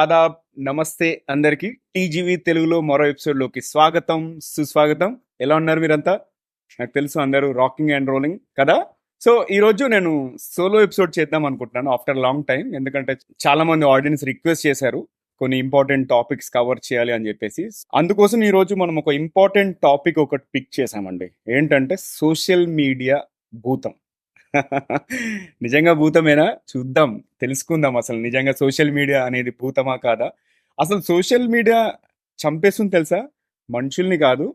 ఆదాబ్ నమస్తే అందరికి. టీజీవీ తెలుగులో మరో ఎపిసోడ్లోకి స్వాగతం సుస్వాగతం. ఎలా ఉన్నారు మీరంతా? నాకు తెలుసు అందరూ రాకింగ్ అండ్ రోలింగ్ కదా? సో ఈ రోజు నేను సోలో ఎపిసోడ్ చేద్దాం అనుకుంటున్నాను ఆఫ్టర్ లాంగ్ టైం ఎందుకంటే చాలా మంది ఆడియన్స్ రిక్వెస్ట్ చేశారు కొన్ని ఇంపార్టెంట్ టాపిక్స్ కవర్ చేయాలి అని చెప్పేసి. అందుకోసం ఈరోజు మనం ఒక ఇంపార్టెంట్ టాపిక్ ఒకటి పిక్ చేసామండి ఏంటంటే సోషల్ మీడియా భూతం. నిజంగా భూతమేనా? చూద్దాం. తెలుసుకుందాం అసలు నిజంగా సోషల్ మీడియా అనేది భూతమా కాదా? అసలు సోషల్ మీడియా చంపేస్తుంది తెలుసా? మనుషుల్ని కాదు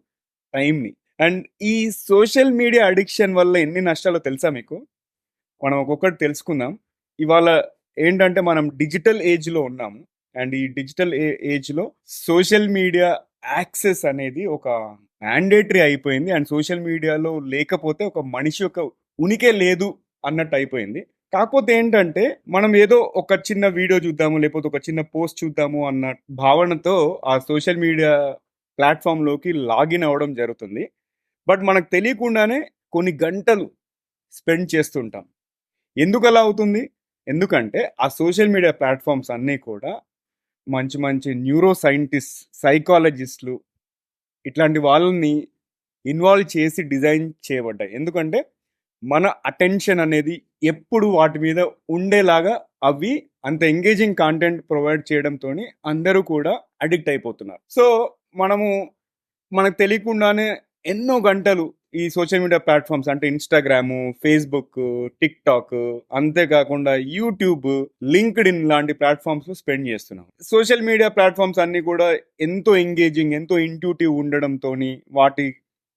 టైంని అండ్ ఈ సోషల్ మీడియా అడిక్షన్ వల్ల ఎన్ని నష్టాలో తెలుసా మీకు? మనం ఒక్కొక్కటి తెలుసుకుందాం. ఇవాళ ఏంటంటే మనం డిజిటల్ ఏజ్లో ఉన్నాము. అండ్ ఈ డిజిటల్ ఏజ్లో సోషల్ మీడియా యాక్సెస్ అనేది ఒక మ్యాండేటరీ అయిపోయింది. అండ్ సోషల్ మీడియాలో లేకపోతే ఒక మనిషి యొక్క ఉనికే లేదు అన్నట్టు అయిపోయింది. కాకపోతే ఏంటంటే మనం ఏదో ఒక చిన్న వీడియో చూద్దాము లేకపోతే ఒక చిన్న పోస్ట్ చూద్దాము అన్న భావనతో ఆ సోషల్ మీడియా ప్లాట్ఫామ్లోకి లాగిన్ అవ్వడం జరుగుతుంది. బట్ మనకు తెలియకుండానే కొన్ని గంటలు స్పెండ్ చేస్తుంటాం. ఎందుకు అలా అవుతుంది? ఎందుకంటే ఆ సోషల్ మీడియా ప్లాట్ఫామ్స్ అన్నీ కూడా మంచి మంచి న్యూరో సైంటిస్ట్ సైకాలజిస్టులు ఇట్లాంటి వాళ్ళని ఇన్వాల్వ్ చేసి డిజైన్ చేయబడ్డాయి. ఎందుకంటే మన అటెన్షన్ అనేది ఎప్పుడు వాటి మీద ఉండేలాగా అవి అంత ఎంగేజింగ్ కాంటెంట్ ప్రొవైడ్ చేయడంతో అందరూ కూడా అడిక్ట్ అయిపోతున్నారు. సో మనము మనకు తెలియకుండానే ఎన్నో గంటలు ఈ సోషల్ మీడియా ప్లాట్ఫామ్స్ అంటే ఇన్స్టాగ్రాము ఫేస్బుక్ టిక్టాక్ అంతేకాకుండా యూట్యూబ్ లింక్డ్ ఇన్ లాంటి ప్లాట్ఫామ్స్ స్పెండ్ చేస్తున్నాం. సోషల్ మీడియా ప్లాట్ఫామ్స్ అన్నీ కూడా ఎంతో ఎంగేజింగ్ ఎంతో ఇంట్యూటివ్ ఉండడంతో వాటి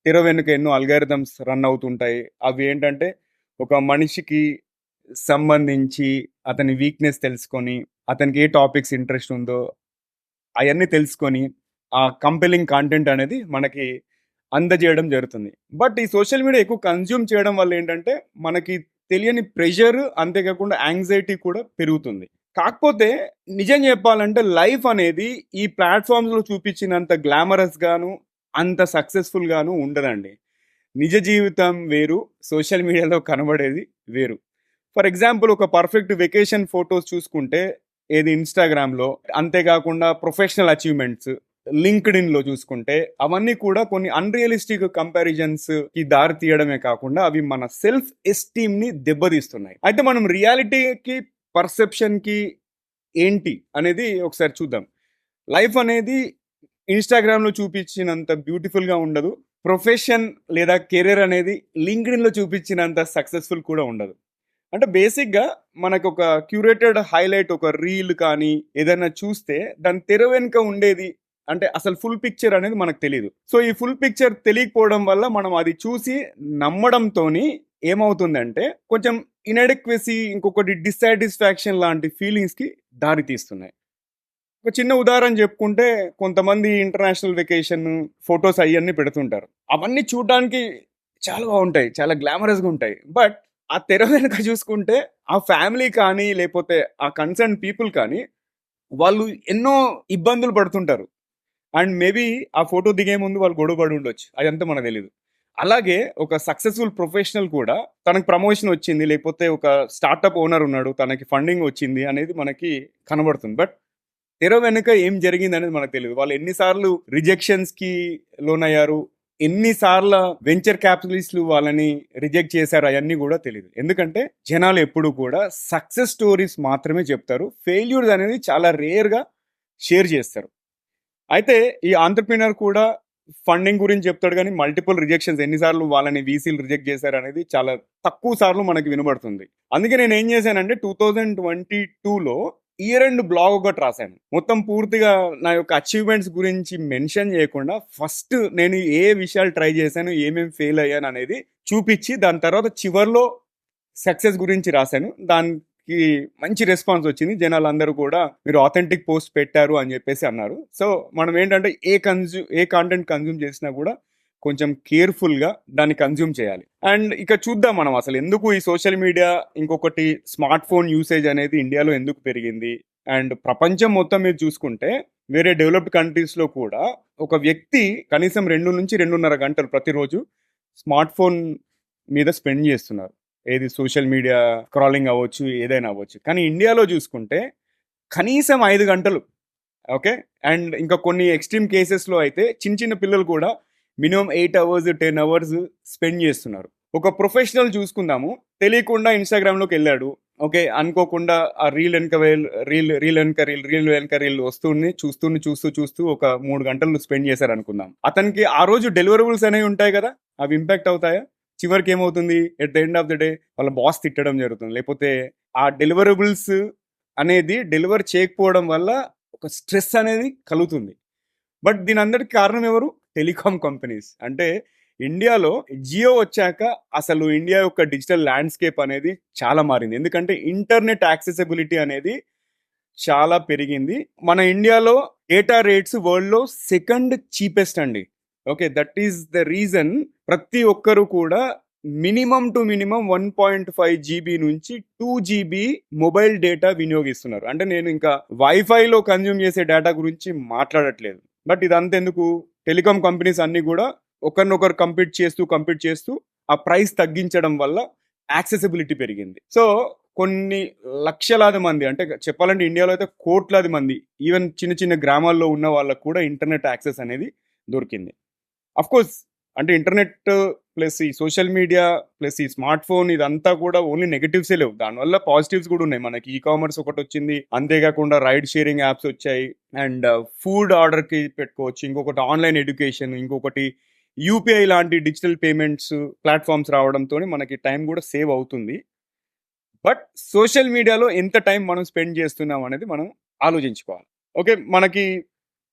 తెర వెనుక ఎన్నో అల్గారిథమ్స్ రన్ అవుతుంటాయి. అవి ఏంటంటే ఒక మనిషికి సంబంధించి అతని వీక్నెస్ తెలుసుకొని అతనికి ఏ టాపిక్స్ ఇంట్రెస్ట్ ఉందో అవన్నీ తెలుసుకొని ఆ కంపెలింగ్ కాంటెంట్ అనేది మనకి అందజేయడం జరుగుతుంది. బట్ ఈ సోషల్ మీడియా ఎక్కువ కన్జ్యూమ్ చేయడం వల్ల ఏంటంటే మనకి తెలియని ప్రెషర్ అంతేకాకుండా యాంగ్జైటీ కూడా పెరుగుతుంది. కాకపోతే నిజం చెప్పాలంటే లైఫ్ అనేది ఈ ప్లాట్ఫామ్స్లో చూపించినంత గ్లామరస్ గాను అంత సక్సెస్ఫుల్గాను ఉండరండి ఉండదండి. నిజ జీవితం వేరు సోషల్ మీడియాలో కనబడేది వేరు. ఫర్ ఎగ్జాంపుల్ ఒక పర్ఫెక్ట్ వెకేషన్ ఫొటోస్ చూసుకుంటే ఏది ఇన్స్టాగ్రామ్లో అంతేకాకుండా ప్రొఫెషనల్ అచీవ్మెంట్స్ లింక్డ్ ఇన్లో చూసుకుంటే అవన్నీ కూడా కొన్ని అన్రియలిస్టిక్ కంపారిజన్స్కి దారి తీయడమే కాకుండా అవి మన సెల్ఫ్ ఎస్టీమ్ని దెబ్బతీస్తున్నాయి. అయితే మనం రియాలిటీకి పర్సెప్షన్కి ఏంటి అనేది ఒకసారి చూద్దాం. లైఫ్ అనేది ఇన్స్టాగ్రామ్లో చూపించినంత బ్యూటిఫుల్గా ఉండదు. ప్రొఫెషన్ లేదా కెరీర్ అనేది లింక్డ్ఇన్లో చూపించినంత సక్సెస్ఫుల్ కూడా ఉండదు. అంటే బేసిక్గా మనకు ఒక క్యూరేటెడ్ హైలైట్ ఒక రీల్ కానీ ఏదైనా చూస్తే దాని తెర వెనుక ఉండేది అంటే అసలు ఫుల్ పిక్చర్ అనేది మనకు తెలియదు సో ఈ ఫుల్ పిక్చర్ తెలియకపోవడం వల్ల మనం అది చూసి నమ్మడంతో ఏమవుతుందంటే కొంచెం ఇన్అడెక్వెసీ ఇంకొకటి డిస్సాటిస్ఫాక్షన్ లాంటి ఫీలింగ్స్కి దారి తీస్తున్నాయి ఒక చిన్న ఉదాహరణ చెప్పుకుంటే కొంతమంది ఇంటర్నేషనల్ వెకేషన్ ఫొటోస్ అవన్నీ పెడుతుంటారు. అవన్నీ చూడడానికి చాలా బాగుంటాయి చాలా గ్లామరస్గా ఉంటాయి. బట్ ఆ తెర వెనుక చూసుకుంటే ఆ ఫ్యామిలీ కానీ లేకపోతే ఆ కన్సర్న్ పీపుల్ కానీ వాళ్ళు ఎన్నో ఇబ్బందులు పడుతుంటారు. అండ్ మేబీ ఆ ఫోటో దిగే ముందు వాళ్ళు గొడవ పడి ఉండొచ్చు అదంతా మనకు తెలియదు అలాగే ఒక సక్సెస్ఫుల్ ప్రొఫెషనల్ కూడా తనకు ప్రమోషన్ వచ్చింది లేకపోతే ఒక స్టార్టప్ ఓనర్ ఉన్నాడు తనకి ఫండింగ్ వచ్చింది అనేది మనకి కనబడుతుంది. బట్ తెర వెనుక ఏం జరిగింది అనేది మనకు తెలియదు వాళ్ళు ఎన్నిసార్లు రిజెక్షన్స్కి లోనయ్యారు ఎన్నిసార్లు వెంచర్ క్యాపిటలిస్టులు వాళ్ళని రిజెక్ట్ చేశారు అవన్నీ కూడా తెలియదు ఎందుకంటే జనాలు ఎప్పుడు కూడా సక్సెస్ స్టోరీస్ మాత్రమే చెప్తారు. ఫెయిల్యూర్స్ అనేది చాలా రేర్గా షేర్ చేస్తారు. అయితే ఈ ఆంటర్ప్రినర్ కూడా ఫండింగ్ గురించి చెప్తాడు కానీ మల్టిపుల్ రిజెక్షన్స్ ఎన్నిసార్లు వాళ్ళని వీసీలు రిజెక్ట్ చేశారు అనేది చాలా తక్కువ సార్లు మనకి వినబడుతుంది. అందుకే నేను ఏం చేశానంటే టూ థౌజండ్ ట్వంటీ టూలో ఇయర్ అండ్ బ్లాగ్ ఒకటి రాశాను. మొత్తం పూర్తిగా నా యొక్క అచీవ్మెంట్స్ గురించి మెన్షన్ చేయకుండా ఫస్ట్ నేను ఏ విషయాలు ట్రై చేశాను ఏమేమి ఫెయిల్ అయ్యాను అనేది చూపించి దాని తర్వాత చివర్లో సక్సెస్ గురించి రాశాను. దానికి మంచి రెస్పాన్స్ వచ్చింది. జనాలు అందరూ కూడా మీరు ఆథెంటిక్ పోస్ట్ పెట్టారు అని చెప్పేసి అన్నారు. సో మనం ఏంటంటే ఏ కన్జ్యూ ఏ కాంటెంట్ కన్జ్యూమ్ చేసినా కూడా కొంచెం కేర్ఫుల్గా దాన్ని కన్జ్యూమ్ చేయాలి. అండ్ ఇక చూద్దాం మనం అసలు ఎందుకు ఈ సోషల్ మీడియా ఇంకొకటి స్మార్ట్ ఫోన్ యూసేజ్ అనేది ఇండియాలో ఎందుకు పెరిగింది? అండ్ ప్రపంచం మొత్తం మీరు చూసుకుంటే వేరే డెవలప్డ్ కంట్రీస్లో కూడా ఒక వ్యక్తి కనీసం రెండు నుంచి రెండున్నర గంటలు ప్రతిరోజు స్మార్ట్ ఫోన్ మీద స్పెండ్ చేస్తున్నారు. ఏది సోషల్ మీడియా క్రాలింగ్ అవ్వచ్చు ఏదైనా అవ్వచ్చు. కానీ ఇండియాలో చూసుకుంటే కనీసం ఐదు గంటలు. ఓకే? అండ్ ఇంకా కొన్ని ఎక్స్ట్రీమ్ కేసెస్లో అయితే చిన్న చిన్న పిల్లలు కూడా minimum eight hours ten hours spend చేస్తున్నారు. ఒక ప్రొఫెషనల్ చూసుకుందాము. తెలియకుండా ఇన్స్టాగ్రామ్లోకి వెళ్ళాడు. ఓకే అనుకోకుండా ఆ రీల్ వెనక రీల్ రీల్ వెనక రీల్ రీల్ వెనక రీల్ వస్తుంది చూస్తూ చూస్తూ చూస్తూ ఒక మూడు గంటలు స్పెండ్ చేశారు అనుకుందాం. అతనికి ఆ రోజు డెలివరబుల్స్ అనేవి ఉంటాయి కదా అవి ఇంపాక్ట్ అవుతాయా? చివరికి ఏమవుతుంది? At the end of the day వాళ్ళ బాస్ తిట్టడం జరుగుతుంది. లేకపోతే ఆ డెలివరబుల్స్ అనేది డెలివర్ చేయకపోవడం వల్ల ఒక స్ట్రెస్ అనేది కలుగుతుంది. బట్ దీని అందరికి కారణం ఎవరు? Telecom companies. అంటే ఇండియాలో జియో వచ్చాక అసలు ఇండియా యొక్క డిజిటల్ ల్యాండ్స్కేప్ అనేది చాలా మారింది. ఎందుకంటే ఇంటర్నెట్ యాక్సెసిబిలిటీ అనేది చాలా పెరిగింది. మన ఇండియాలో డేటా రేట్స్ వరల్డ్లో సెకండ్ చీపెస్ట్ అండి. Okay that is the reason. ప్రతి ఒక్కరు కూడా minimum to minimum one point five GB నుంచి టూ జీబీ మొబైల్ డేటా వినియోగిస్తున్నారు. అంటే నేను ఇంకా వైఫైలో కన్జ్యూమ్ చేసే డేటా గురించి మాట్లాడట్లేదు. బట్ ఇదంతెందుకు? టెలికాం కంపెనీస్ అన్నీ కూడా ఒకరినొకరు కంపీట్ చేస్తూ కంపీట్ చేస్తూ ఆ ప్రైస్ తగ్గించడం వల్ల యాక్సెసిబిలిటీ పెరిగింది. సో కొన్ని లక్షలాది మంది అంటే చెప్పాలంటే ఇండియాలో అయితే కోట్లాది మంది ఈవెన్ చిన్న చిన్న గ్రామాల్లో ఉన్న వాళ్ళకు కూడా ఇంటర్నెట్ యాక్సెస్ అనేది దొరికింది. అఫ్కోర్స్ అంటే ఇంటర్నెట్ ప్లస్ ఈ సోషల్ మీడియా ప్లస్ ఈ స్మార్ట్ ఫోన్ ఇదంతా కూడా ఓన్లీ నెగటివ్సే లేవు. దానివల్ల పాజిటివ్స్ కూడా ఉన్నాయి. మనకి ఈ కామర్స్ ఒకటి వచ్చింది. అంతేకాకుండా రైడ్ షేరింగ్ యాప్స్ వచ్చాయి. అండ్ ఫుడ్ ఆర్డర్కి పెట్టుకోవచ్చు. ఇంకొకటి ఆన్లైన్ ఎడ్యుకేషన్ ఇంకొకటి యూపీఐ లాంటి డిజిటల్ పేమెంట్స్ ప్లాట్ఫామ్స్ రావడంతో మనకి టైం కూడా సేవ్ అవుతుంది. బట్ సోషల్ మీడియాలో ఎంత టైం మనం స్పెండ్ చేస్తున్నాం అనేది మనం ఆలోచించుకోవాలి. ఓకే? మనకి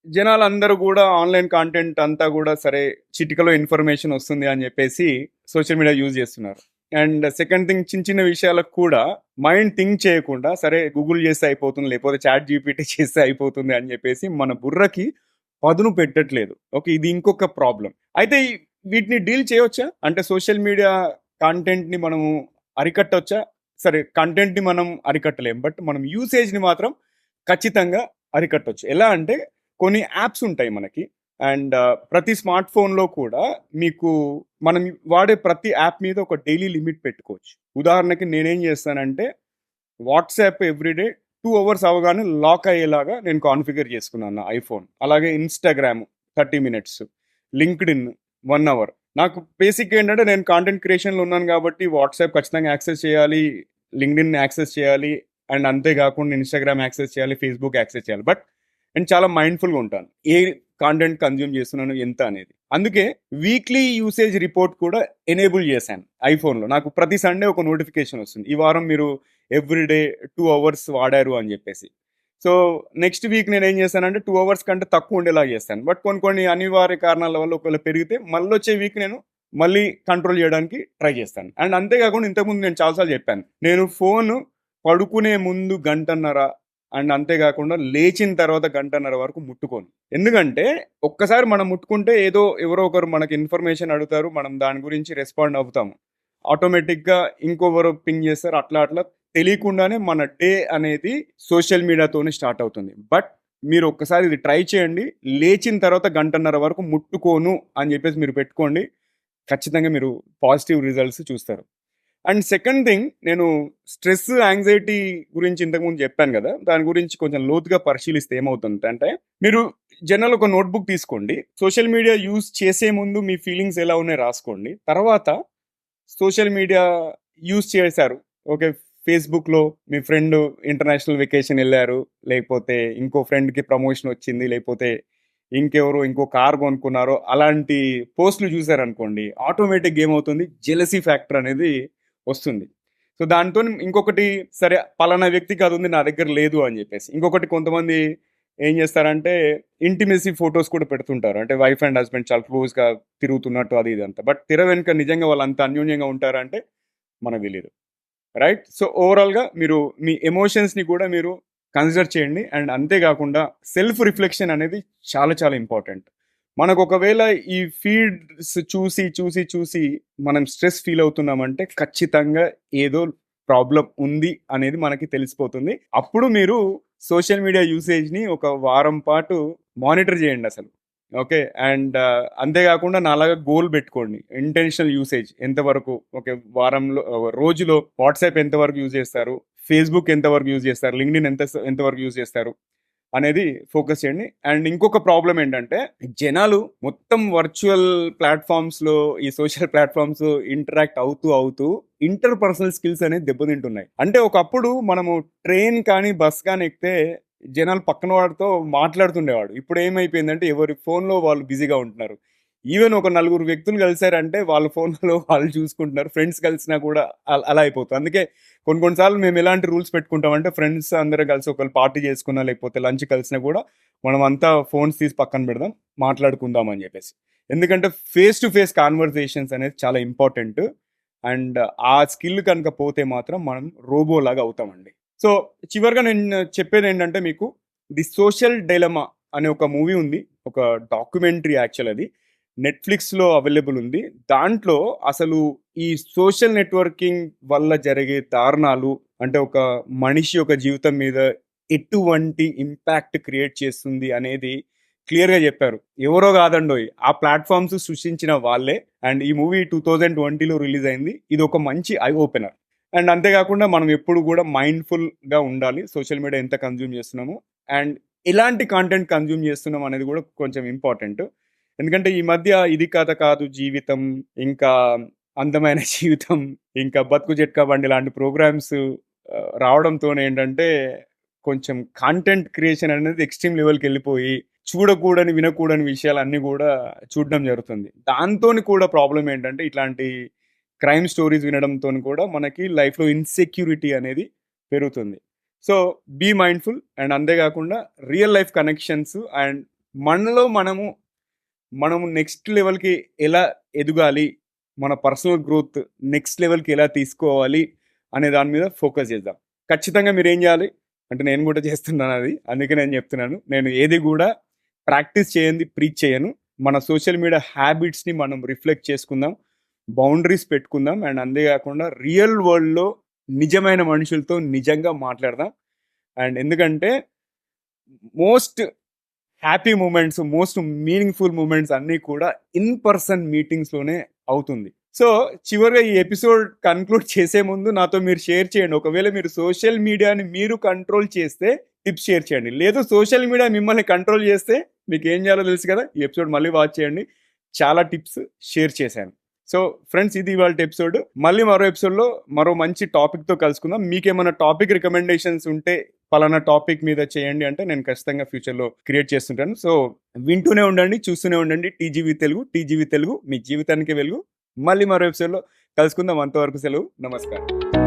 జనాలందరూ కూడా ఆన్లైన్ కాంటెంట్ అంతా కూడా సరే చిటికలో ఇన్ఫర్మేషన్ వస్తుంది అని చెప్పేసి సోషల్ మీడియా యూజ్ చేస్తున్నారు. అండ్ సెకండ్ థింగ్ చిన్న చిన్న విషయాలకు కూడా మైండ్ థింక్ చేయకుండా సరే గూగుల్ చేస్తే అయిపోతుంది లేకపోతే చాట్ జీపీటీ చేస్తే అయిపోతుంది అని చెప్పేసి మన బుర్రకి పదును పెట్టట్లేదు. ఓకే ఇది ఇంకొక ప్రాబ్లం అయితే వీటిని డీల్ చేయవచ్చా అంటే సోషల్ మీడియా కాంటెంట్ని మనము అరికట్టవచ్చా సరే కంటెంట్ని మనం అరికట్టలేం బట్ మనం యూసేజ్ని మాత్రం ఖచ్చితంగా అరికట్టవచ్చు ఎలా అంటే కొన్ని యాప్స్ ఉంటాయి మనకి. అండ్ ప్రతి స్మార్ట్ ఫోన్లో కూడా మీకు మనం వాడే ప్రతి యాప్ మీద ఒక డైలీ లిమిట్ పెట్టుకోవచ్చు. ఉదాహరణకి నేనేం చేస్తానంటే WhatsApp every day two hours అవగానే లాక్ అయ్యేలాగా నేను కాన్ఫిగర్ చేసుకున్నాను నా ఐఫోన్. అలాగే Instagram thirty minutes LinkedIn one hour. నాకు బేసిక్ ఏంటంటే నేను కాంటెంట్ క్రియేషన్లో ఉన్నాను కాబట్టి వాట్సాప్ ఖచ్చితంగా యాక్సెస్ చేయాలి లింక్డ్ ఇన్ యాక్సెస్ చేయాలి అండ్ అంతేకాకుండా ఇన్స్టాగ్రామ్ యాక్సెస్ చేయాలి ఫేస్బుక్ యాక్సెస్ చేయాలి. బట్ నేను చాలా మైండ్ఫుల్గా ఉంటాను. ఏ కాంటెంట్ కన్జ్యూమ్ చేస్తున్నాను ఎంత అనేది. అందుకే వీక్లీ యూసేజ్ రిపోర్ట్ కూడా ఎనేబుల్ చేశాను ఐఫోన్లో నాకు ప్రతి సండే ఒక నోటిఫికేషన్ వస్తుంది. ఈ వారం మీరు ఎవ్రీడే టూ అవర్స్ వాడారు అని చెప్పేసి. సో నెక్స్ట్ వీక్ నేను ఏం చేశానంటే టూ అవర్స్ కంటే తక్కువ ఉండేలా చేస్తాను. బట్ కొన్ని కొన్ని అనివార్య కారణాల వల్ల ఒకవేళ పెరిగితే మళ్ళీ వచ్చే వీక్ నేను మళ్ళీ కంట్రోల్ చేయడానికి ట్రై చేస్తాను. అండ్ అంతేకాకుండా ఇంతకుముందు నేను చాలాసార్లు చెప్పాను. నేను ఫోన్ పడుకునే ముందు గంటన్నర అండ్ అంతేకాకుండా లేచిన తర్వాత గంటన్నర వరకు ముట్టుకోను. ఎందుకంటే ఒక్కసారి మనం ముట్టుకుంటే ఏదో ఎవరో ఒకరు మనకి ఇన్ఫర్మేషన్ అడుగుతారు మనం దాని గురించి రెస్పాండ్ అవుతాము. ఆటోమేటిక్గా ఇంకొకరు పింగ్ చేస్తారు అట్లా అట్లా తెలియకుండానే మన డే అనేది సోషల్ మీడియాతోనే స్టార్ట్ అవుతుంది. బట్ మీరు ఒక్కసారి ఇది ట్రై చేయండి లేచిన తర్వాత గంటన్నర వరకు ముట్టుకోను అని చెప్పేసి మీరు పెట్టుకోండి ఖచ్చితంగా మీరు పాజిటివ్ రిజల్ట్స్ చూస్తారు. అండ్ సెకండ్ థింగ్ నేను స్ట్రెస్ యాంగ్జైటీ గురించి ఇంతకుముందు చెప్పాను కదా దాని గురించి కొంచెం లోతుగా పరిశీలిస్తే ఏమవుతుంది అంటే మీరు జనరల్ ఒక నోట్బుక్ తీసుకోండి. సోషల్ మీడియా యూజ్ చేసే ముందు మీ ఫీలింగ్స్ ఎలా ఉన్నాయో రాసుకోండి. తర్వాత సోషల్ మీడియా యూజ్ చేశారు. ఓకే ఫేస్బుక్లో మీ ఫ్రెండ్ ఇంటర్నేషనల్ వెకేషన్ వెళ్ళారు లేకపోతే ఇంకో ఫ్రెండ్కి ప్రమోషన్ వచ్చింది లేకపోతే ఇంకెవరో ఇంకో కార్ కొనుక్కున్నారో అలాంటి పోస్టులు చూసారనుకోండి ఆటోమేటిక్ ఏమవుతుంది? జెలసీ ఫ్యాక్టర్ అనేది వస్తుంది. సో దాంతో ఇంకొకటి సరే పలానా వ్యక్తికి అది ఉంది నా దగ్గర లేదు అని చెప్పేసి. ఇంకొకటి కొంతమంది ఏం చేస్తారంటే ఇంటిమెసీ ఫొటోస్ కూడా పెడుతుంటారు. అంటే వైఫ్ అండ్ హస్బెండ్ చాలా క్లోజ్గా తిరుగుతున్నట్టు అది ఇది అంతా. బట్ తెర వెనుక నిజంగా వాళ్ళు అంత అన్యోన్యంగా ఉంటారంటే మనకు తెలియదు రైట్? సో ఓవరాల్గా మీరు మీ ఎమోషన్స్ని కూడా మీరు కన్సిడర్ చేయండి. అండ్ అంతేకాకుండా సెల్ఫ్ రిఫ్లెక్షన్ అనేది చాలా చాలా ఇంపార్టెంట్. మనకు ఒకవేళ ఈ ఫీడ్స్ చూసి చూసి చూసి మనం స్ట్రెస్ ఫీల్ అవుతున్నామంటే ఖచ్చితంగా ఏదో ప్రాబ్లం ఉంది అనేది మనకి తెలిసిపోతుంది. అప్పుడు మీరు సోషల్ మీడియా యూసేజ్ని ఒక వారం పాటు మానిటర్ చేయండి అసలు. ఓకే? అండ్ అంతేకాకుండా నాలాగా గోల్ పెట్టుకోండి. ఇంటెన్షనల్ యూసేజ్ ఎంతవరకు ఓకే వారంలో రోజులో వాట్సాప్ ఎంతవరకు యూజ్ చేస్తారు? ఫేస్బుక్ ఎంతవరకు యూజ్ చేస్తారు? లింక్డ్ఇన్ ఎంత ఎంతవరకు యూజ్ చేస్తారు? అనేది ఫోకస్ చేయండి. అండ్ ఇంకొక ప్రాబ్లం ఏంటంటే జనాలు మొత్తం వర్చువల్ ప్లాట్ఫామ్స్లో ఈ సోషల్ ప్లాట్ఫామ్స్ ఇంటరాక్ట్ అవుతూ అవుతూ ఇంటర్ పర్సనల్ స్కిల్స్ అనేది దెబ్బతింటున్నాయి. అంటే ఒకప్పుడు మనము ట్రైన్ కానీ బస్ కానీ ఎక్కితే జనాలు పక్కన వాడితో మాట్లాడుతుండేవాడు. ఇప్పుడు ఏమైపోయిందంటే ఎవరి ఫోన్లో వాళ్ళు బిజీగా ఉంటున్నారు. ఈవెన్ ఒక నలుగురు వ్యక్తులు కలిసారంటే వాళ్ళ ఫోన్లో వాళ్ళు చూసుకుంటున్నారు. ఫ్రెండ్స్ కలిసినా కూడా అలా అయిపోతుంది. అందుకే కొన్ని కొన్నిసార్లు మేము ఎలాంటి రూల్స్ పెట్టుకుంటామంటే ఫ్రెండ్స్ అందరూ కలిసి ఒకళ్ళు పార్టీ చేసుకున్నా లేకపోతే లంచ్ కలిసినా కూడా మనం అంతా ఫోన్స్ తీసి పక్కన పెడదాం మాట్లాడుకుందాం అని చెప్పేసి. ఎందుకంటే ఫేస్ టు ఫేస్ కాన్వర్సేషన్స్ అనేది చాలా ఇంపార్టెంట్ అండ్ ఆ స్కిల్ కనుక పోతే మాత్రం మనం రోబో లాగా అవుతామండి. సో చివరిగా నేను చెప్పేది ఏంటంటే మీకు ది సోషల్ డైలమా అనే ఒక మూవీ ఉంది. ఒక డాక్యుమెంటరీ యాక్చువల్ అది. నెట్ఫ్లిక్స్లో అవైలబుల్ ఉంది. దాంట్లో అసలు ఈ సోషల్ నెట్వర్కింగ్ వల్ల జరిగే దారుణాలు అంటే ఒక మనిషి యొక్క జీవితం మీద ఎటువంటి ఇంపాక్ట్ క్రియేట్ చేస్తుంది అనేది క్లియర్గా చెప్పారు. ఎవరో కాదండోయ్ ఆ ప్లాట్ఫామ్స్ సృష్టించిన వాళ్ళే. అండ్ ఈ మూవీ టూ థౌజండ్ ట్వంటీలో రిలీజ్ అయింది. ఇది ఒక మంచి ఐ ఓపెనర్ అండ్ అంతేకాకుండా మనం ఎప్పుడు కూడా మైండ్ఫుల్గా ఉండాలి. సోషల్ మీడియా ఎంత కన్జ్యూమ్ చేస్తున్నాము. అండ్ ఎలాంటి కాంటెంట్ కన్జ్యూమ్ చేస్తున్నాం అనేది కూడా కొంచెం ఇంపార్టెంట్ ఎందుకంటే ఈ మధ్య ఇది కథ కాదు జీవితం ఇంకా అందమైన జీవితం ఇంకా బతుకు జట్కా బండి లాంటి ప్రోగ్రామ్స్ రావడంతో ఏంటంటే కొంచెం కాంటెంట్ క్రియేషన్ అనేది ఎక్స్ట్రీమ్ లెవెల్కి వెళ్ళిపోయి చూడకూడని వినకూడని విషయాలన్నీ కూడా చూడడం జరుగుతుంది. దాంతో కూడా ప్రాబ్లం ఏంటంటే ఇట్లాంటి క్రైమ్ స్టోరీస్ వినడంతో కూడా మనకి లైఫ్లో ఇన్సెక్యూరిటీ అనేది పెరుగుతుంది. సో బీ మైండ్ఫుల్ అండ్ అంతేకాకుండా రియల్ లైఫ్ కనెక్షన్స్ అండ్ మనలో మనము మనము నెక్స్ట్ లెవెల్కి ఎలా ఎదగాలి మన పర్సనల్ గ్రోత్ నెక్స్ట్ లెవెల్కి ఎలా తీసుకోవాలి అనే దాని మీద ఫోకస్ చేద్దాం. ఖచ్చితంగా మీరు ఏం చేయాలి? అంటే నేను కూడా చేస్తున్నాను అది అందుకే నేను చెప్తున్నాను. నేను ఏది కూడా ప్రాక్టీస్ చేయండి ప్రీచ్ చేయను. మన సోషల్ మీడియా హ్యాబిట్స్ని మనం రిఫ్లెక్ట్ చేసుకుందాం బౌండరీస్ పెట్టుకుందాం అండ్ అంతేకాకుండా రియల్ వరల్డ్లో నిజమైన మనుషులతో నిజంగా మాట్లాడదాం. అండ్ ఎందుకంటే most happy moments most meaningful moments అన్నీ కూడా ఇన్ పర్సన్ మీటింగ్స్లోనే అవుతుంది. సో చివరిగా ఈ ఎపిసోడ్ కన్క్లూడ్ చేసే ముందు నాతో మీరు షేర్ చేయండి. ఒకవేళ మీరు సోషల్ మీడియాని మీరు కంట్రోల్ చేస్తే టిప్స్ షేర్ చేయండి. లేదు సోషల్ మీడియా మిమ్మల్ని కంట్రోల్ చేస్తే మీకు ఏం చేయాలో తెలుసు కదా? ఈ ఎపిసోడ్ మళ్ళీ వాచ్ చేయండి. చాలా టిప్స్ షేర్ చేశాను. సో ఫ్రెండ్స్ ఇది ఇవాళ ఎపిసోడ్. మళ్ళీ మరో ఎపిసోడ్లో మరో మంచి టాపిక్తో కలుసుకుందాం. మీకేమైనా టాపిక్ రికమెండేషన్స్ ఉంటే పలానా టాపిక్ మీద చేయండి అంటే నేను ఖచ్చితంగా ఫ్యూచర్లో క్రియేట్ చేస్తుంటాను. సో వింటూనే ఉండండి చూస్తూనే ఉండండి. టీజీవీ తెలుగు టీజీవీ తెలుగు మీ జీవితానికి వెలుగు. మళ్ళీ మరో ఎపిసోడ్లో కలుసుకుందాం. అంతవరకు సెలవు. నమస్కారం.